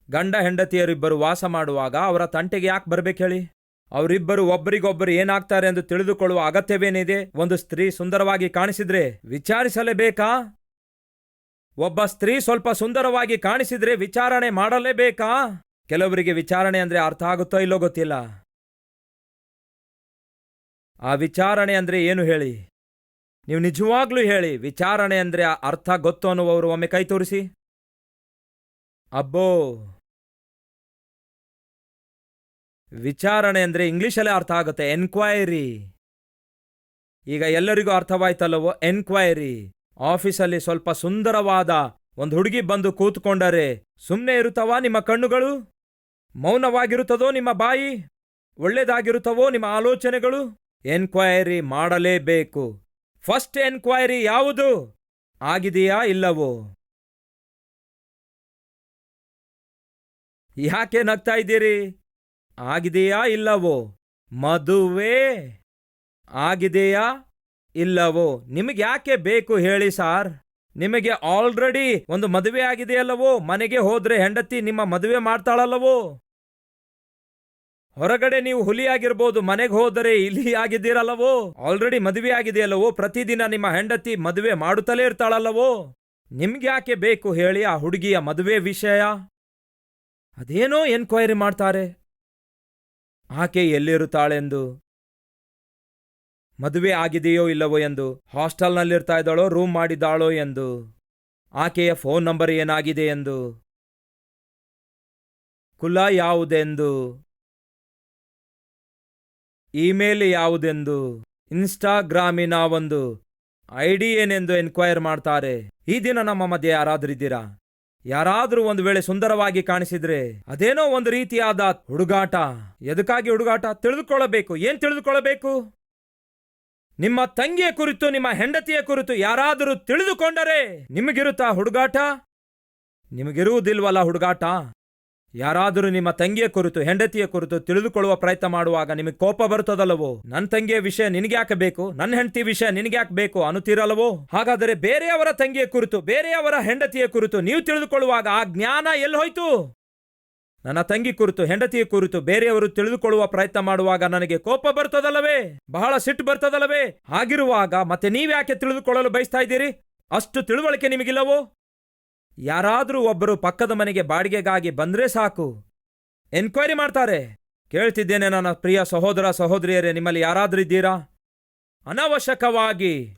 ಗಂಡ ಹೆಂಡತಿಯರಿಬ್ಬರು ವಾಸ ಮಾಡುವಾಗ ಅವರ ತಂಟೆಗೆ ಯಾಕೆ ಬರ್ಬೇಕು ಹೇಳಿ? ಅವರಿಬ್ಬರು ಒಬ್ಬರಿಗೊಬ್ಬರು ಏನಾಗ್ತಾರೆ ಎಂದು ತಿಳಿದುಕೊಳ್ಳುವ ಅಗತ್ಯವೇನಿದೆ? ಒಂದು ಸ್ತ್ರೀ ಸುಂದರವಾಗಿ ಕಾಣಿಸಿದ್ರೆ ವಿಚಾರಿಸಲೇಬೇಕಾ? ಒಬ್ಬ ಸ್ತ್ರೀ ಸ್ವಲ್ಪ ಸುಂದರವಾಗಿ ಕಾಣಿಸಿದ್ರೆ ವಿಚಾರಣೆ ಮಾಡಲೇಬೇಕಾ? ಕೆಲವರಿಗೆ ವಿಚಾರಣೆ ಅಂದ್ರೆ ಅರ್ಥ ಆಗುತ್ತೋ ಇಲ್ಲೋ ಗೊತ್ತಿಲ್ಲ. ಆ ವಿಚಾರಣೆ ಅಂದ್ರೆ ಏನು ಹೇಳಿ? ನೀವು ನಿಜವಾಗ್ಲೂ ಹೇಳಿ, ವಿಚಾರಣೆ ಅಂದ್ರೆ ಅರ್ಥ ಗೊತ್ತು ಅನ್ನುವವರು ಒಮ್ಮೆ ಕೈ ತೋರಿಸಿ. ಅಬ್ಬೋ! ವಿಚಾರಣೆ ಅಂದ್ರೆ ಇಂಗ್ಲಿಷಲ್ಲೇ ಅರ್ಥ ಆಗುತ್ತೆ, ಎನ್ಕ್ವೈರಿ. ಈಗ ಎಲ್ಲರಿಗೂ ಅರ್ಥವಾಯ್ತಲ್ಲವೋ, ಎನ್ಕ್ವೈರಿ. ಆಫೀಸಲ್ಲಿ ಸ್ವಲ್ಪ ಸುಂದರವಾದ ಒಂದು ಹುಡುಗಿ ಬಂದು ಕೂತ್ಕೊಂಡರೆ ಸುಮ್ಮನೆ ಇರುತ್ತವಾ ನಿಮ್ಮ ಕಣ್ಣುಗಳು? ಮೌನವಾಗಿರುತ್ತದೋ ನಿಮ್ಮ ಬಾಯಿ? ಒಳ್ಳೆಯದಾಗಿರುತ್ತವೋ ನಿಮ್ಮ ಆಲೋಚನೆಗಳು? ಎನ್ಕ್ವೈರಿ ಮಾಡಲೇಬೇಕು. ಫಸ್ಟ್ ಎನ್ಕ್ವೈರಿ ಯಾವುದು? ಆಗಿದೆಯಾ ಇಲ್ಲವೋ? ಯಾಕೆ ನಗ್ತಾ ಇದ್ದೀರಿ? ಆಗಿದೆಯಾ ಇಲ್ಲವೋ? ಮದುವೆ ಆಗಿದೆಯಾ ಇಲ್ಲವೋ? ನಿಮಗೆ ಯಾಕೆ ಬೇಕು ಹೇಳಿ ಸಾರ್? ನಿಮಗೆ ಆಲ್ರೆಡಿ ಒಂದು ಮದುವೆ ಆಗಿದೆಯಲ್ಲವೋ? ಮನೆಗೆ ಹೋದ್ರೆ ಹೆಂಡತಿ ನಿಮ್ಮ ಮದುವೆ ಮಾಡ್ತಾಳಲ್ಲವೋ? ಹೊರಗಡೆ ನೀವು ಹುಲಿಯಾಗಿರ್ಬೋದು, ಮನೆಗೆ ಹೋದರೆ ಇಲಿ ಆಗಿದ್ದೀರಲ್ಲವೋ? ಆಲ್ರೆಡಿ ಮದುವೆ ಆಗಿದೆಯಲ್ಲವೋ? ಪ್ರತಿದಿನ ನಿಮ್ಮ ಹೆಂಡತಿ ಮದುವೆ ಮಾಡುತ್ತಲೇ ಇರ್ತಾಳಲ್ಲವೋ? ನಿಮ್ಗೆ ಯಾಕೆ ಬೇಕು ಹೇಳಿ ಆ ಹುಡುಗಿಯ ಮದುವೆ ವಿಷಯ? ಅದೇನೋ ಎನ್ಕ್ವೈರಿ ಮಾಡ್ತಾರೆ. ಆಕೆ ಎಲ್ಲಿರುತ್ತಾಳೆಂದು? ಮದುವೆ ಆಗಿದೆಯೋ ಇಲ್ಲವೋ ಎಂದು? ಹಾಸ್ಟೆಲ್ನಲ್ಲಿರ್ತಾ ಇದ್ದಾಳೋ, ರೂಮ್ ಮಾಡಿದ್ದಾಳೋ ಎಂದು? ಆಕೆಯ ಫೋನ್ ನಂಬರ್ ಏನಾಗಿದೆ ಎಂದು? ಕುಲ ಯಾವುದೆಂದು? ಇಮೇಲ್ ಯಾವುದೆಂದು? ಇನ್ಸ್ಟಾಗ್ರಾಮಿನ ಒಂದು ಐಡಿ ಏನೆಂದು ಎನ್ಕ್ವೈರ್ ಮಾಡ್ತಾರೆ. ಈ ದಿನ ನಮ್ಮ ಮಧ್ಯೆ ಯಾರಾದ್ರಿದ್ದೀರಾ? ಯಾರಾದ್ರೂ ಒಂದು ವೇಳೆ ಸುಂದರವಾಗಿ ಕಾಣಿಸಿದ್ರೆ ಅದೇನೋ ಒಂದು ರೀತಿಯಾದ ಹುಡುಗಾಟ. ಎದಕ್ಕಾಗಿ ಹುಡುಗಾಟ? ತಿಳಿದುಕೊಳ್ಳಬೇಕು. ಏನ್ ತಿಳಿದುಕೊಳ್ಳಬೇಕು? ನಿಮ್ಮ ತಂಗಿಯ ಕುರಿತು, ನಿಮ್ಮ ಹೆಂಡತಿಯ ಕುರಿತು ಯಾರಾದರೂ ತಿಳಿದುಕೊಂಡರೆ ನಿಮಗಿರುತ್ತಾ ಹುಡುಗಾಟ? ನಿಮಗಿರುವುದಿಲ್ವಲ್ಲ ಹುಡುಗಾಟ? ಯಾರಾದರೂ ನಿಮ್ಮ ತಂಗಿಯ ಕುರಿತು, ಹೆಂಡತಿಯ ಕುರಿತು ತಿಳಿದುಕೊಳ್ಳುವ ಪ್ರಯತ್ನ ಮಾಡುವಾಗ ನಿಮಗೆ ಕೋಪ ಬರುತ್ತದಲ್ಲವೋ? ನನ್ನ ತಂಗಿಯ ವಿಷಯ ನಿನಗೆ ಯಾಕೆ ಬೇಕು? ನನ್ನ ಹೆಂಡತಿ ವಿಷಯ ನಿನಗೆ ಯಾಕೆ ಬೇಕು ಅನ್ನುತ್ತೀರಲ್ಲವೋ? ಹಾಗಾದರೆ ಬೇರೆಯವರ ತಂಗಿಯ ಕುರಿತು, ಬೇರೆಯವರ ಹೆಂಡತಿಯ ಕುರಿತು ನೀವು ತಿಳಿದುಕೊಳ್ಳುವಾಗ ಆ ಜ್ಞಾನ ಎಲ್ಲಿ ಹೋಯ್ತು? ನನ್ನ ತಂಗಿ ಕುರಿತು, ಹೆಂಡತಿಯ ಕುರಿತು ಬೇರೆಯವರು ತಿಳಿದುಕೊಳ್ಳುವ ಪ್ರಯತ್ನ ಮಾಡುವಾಗ ನನಗೆ ಕೋಪ ಬರ್ತದಲ್ಲವೇ ಬಹಳ ಸಿಟ್ಟು ಬರ್ತದಲ್ಲವೇ ಆಗಿರುವಾಗ ಮತ್ತೆ ನೀವ್ಯಾಕೆ ತಿಳಿದುಕೊಳ್ಳಲು ಬಯಸ್ತಾ ಇದ್ದೀರಿ? ಅಷ್ಟು ತಿಳುವಳಿಕೆ ನಿಮಗಿಲ್ಲವೋ? ಯಾರಾದರೂ ಒಬ್ಬರು ಪಕ್ಕದ ಮನೆಗೆ ಬಾಡಿಗೆಗಾಗಿ ಬಂದ್ರೆ ಸಾಕು. ಎನ್ಕ್ವೈರಿ ಮಾಡ್ತಾರೆ. ಕೇಳ್ತಿದ್ದೇನೆ ನನ್ನ ಪ್ರಿಯ ಸಹೋದರ ಸಹೋದರಿಯರೇ, ನಿಮ್ಮಲ್ಲಿ ಯಾರಾದರೂ ಇದ್ದೀರಾ? ಅನವಶ್ಯಕವಾಗಿ.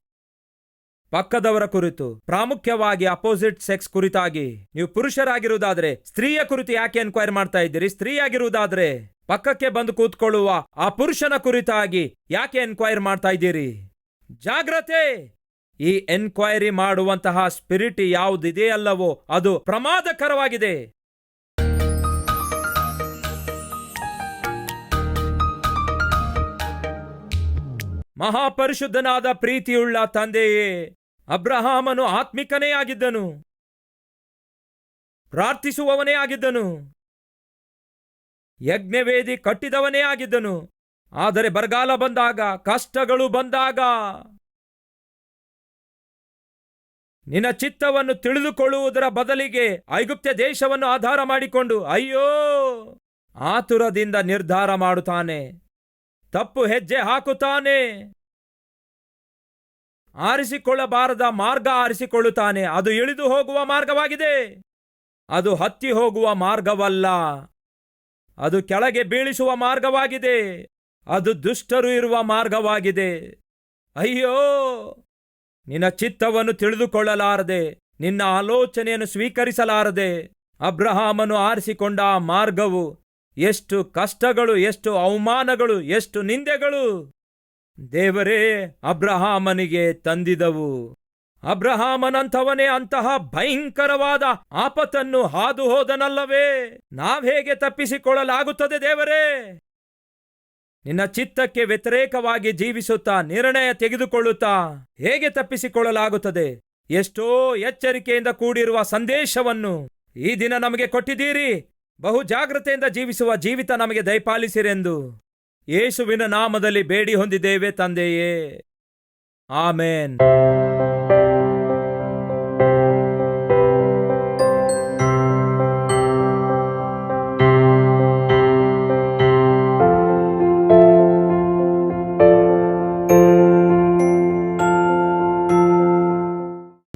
ಪಕ್ಕದವರ ಕುರಿತು, ಪ್ರಾಮುಖ್ಯವಾಗಿ ಅಪೋಸಿಟ್ ಸೆಕ್ಸ್ ಕುರಿತಾಗಿ. ನೀವು ಪುರುಷರಾಗಿರುವುದಾದ್ರೆ, ಸ್ತ್ರೀಯ ಕುರಿತು ಯಾಕೆ ಎನ್ಕ್ವೈರಿ ಮಾಡ್ತಾ ಇದ್ದೀರಿ? ಸ್ತ್ರೀಯಾಗಿರುವುದಾದ್ರೆ, ಪಕ್ಕಕ್ಕೆ ಬಂದು ಕೂತ್ಕೊಳ್ಳುವ ಆ ಪುರುಷನ ಕುರಿತಾಗಿ ಯಾಕೆ ಎನ್ಕ್ವೈರಿ ಮಾಡ್ತಾ ಇದ್ದೀರಿ? ಜಾಗ್ರತೆ! ಈ ಎನ್ಕ್ವೈರಿ ಮಾಡುವಂತಹ ಸ್ಪಿರಿಟ್ ಯಾವುದಿದೆಯಲ್ಲವೋ ಅದು ಪ್ರಮಾದಕರವಾಗಿದೆ. ಮಹಾಪರಿಶುದ್ಧನಾದ ಪ್ರೀತಿಯುಳ್ಳ ತಂದೆಯೇ, ಅಬ್ರಹಾಮನು ಆತ್ಮಿಕನೇ ಆಗಿದ್ದನು. ಪ್ರಾರ್ಥಿಸುವವನೇ ಆಗಿದ್ದನು. ಯಜ್ಞವೇದಿ ಕಟ್ಟಿದವನೇ ಆಗಿದ್ದನು. ಆದರೆ ಬರಗಾಲ ಬಂದಾಗ, ಕಷ್ಟಗಳು ಬಂದಾಗ ನಿನ್ನ ಚಿತ್ತವನ್ನು ತಿಳಿದುಕೊಳ್ಳುವುದರ ಬದಲಿಗೆ ಐಗುಪ್ತ ದೇಶವನ್ನು ಆಧಾರ ಮಾಡಿಕೊಂಡು, ಅಯ್ಯೋ, ಆತುರದಿಂದ ನಿರ್ಧಾರ ಮಾಡುತ್ತಾನೆ. ತಪ್ಪು ಹೆಜ್ಜೆ ಹಾಕುತ್ತಾನೆ. ಆರಿಸಿಕೊಳ್ಳಬಾರದ ಮಾರ್ಗ ಆರಿಸಿಕೊಳ್ಳುತ್ತಾನೆ. ಅದು ಇಳಿದು ಹೋಗುವ ಮಾರ್ಗವಾಗಿದೆ. ಅದು ಹತ್ತಿ ಹೋಗುವ ಮಾರ್ಗವಲ್ಲ. ಅದು ಕೆಳಗೆ ಬೀಳಿಸುವ ಮಾರ್ಗವಾಗಿದೆ. ಅದು ದುಷ್ಟರು ಇರುವ ಮಾರ್ಗವಾಗಿದೆ. ಅಯ್ಯೋ ನಿನ್ನ ಚಿತ್ತವನ್ನು ತಿಳಿದುಕೊಳ್ಳಲಾರದೆ, ನಿನ್ನ ಆಲೋಚನೆಯನ್ನು ಸ್ವೀಕರಿಸಲಾರದೆ, ಅಬ್ರಹಾಮನು ಆರಿಸಿಕೊಂಡ ಆ ಮಾರ್ಗವು ಎಷ್ಟು ಕಷ್ಟಗಳು, ಎಷ್ಟು ಅವಮಾನಗಳು, ಎಷ್ಟು ನಿಂದೆಗಳು. ದೇವರೇ, ಅಬ್ರಹಾಮನಿಗೆ ತಂದಿದವು. ಅಬ್ರಹಾಮನಂಥವನೇ ಅಂತಹ ಭಯಂಕರವಾದ ಆಪತನ್ನು ಹಾದು ಹೋದನಲ್ಲವೇ ನಾವೇಗೆ ತಪ್ಪಿಸಿಕೊಳ್ಳಲಾಗುತ್ತದೆ ದೇವರೇ? ನಿನ್ನ ಚಿತ್ತಕ್ಕೆ ವ್ಯತಿರೇಕವಾಗಿ ಜೀವಿಸುತ್ತಾ ನಿರ್ಣಯ ತೆಗೆದುಕೊಳ್ಳುತ್ತಾ ಹೇಗೆ ತಪ್ಪಿಸಿಕೊಳ್ಳಲಾಗುತ್ತದೆ? ಎಷ್ಟೋ ಎಚ್ಚರಿಕೆಯಿಂದ ಕೂಡಿರುವ ಸಂದೇಶವನ್ನು ಈ ದಿನ ನಮಗೆ ಕೊಟ್ಟಿದ್ದೀರಿ. ಬಹು ಜಾಗ್ರತೆಯಿಂದ ಜೀವಿಸುವ ಜೀವಿತ ನಮಗೆ ದಯಪಾಲಿಸಿರೆಂದು. ಯೇಸುವಿನ ನಾಮದಲ್ಲಿ ಬೇಡಿ ಹೊಂದಿದ್ದೇವೆ ತಂದೆಯೇ. ಆಮೇನ್.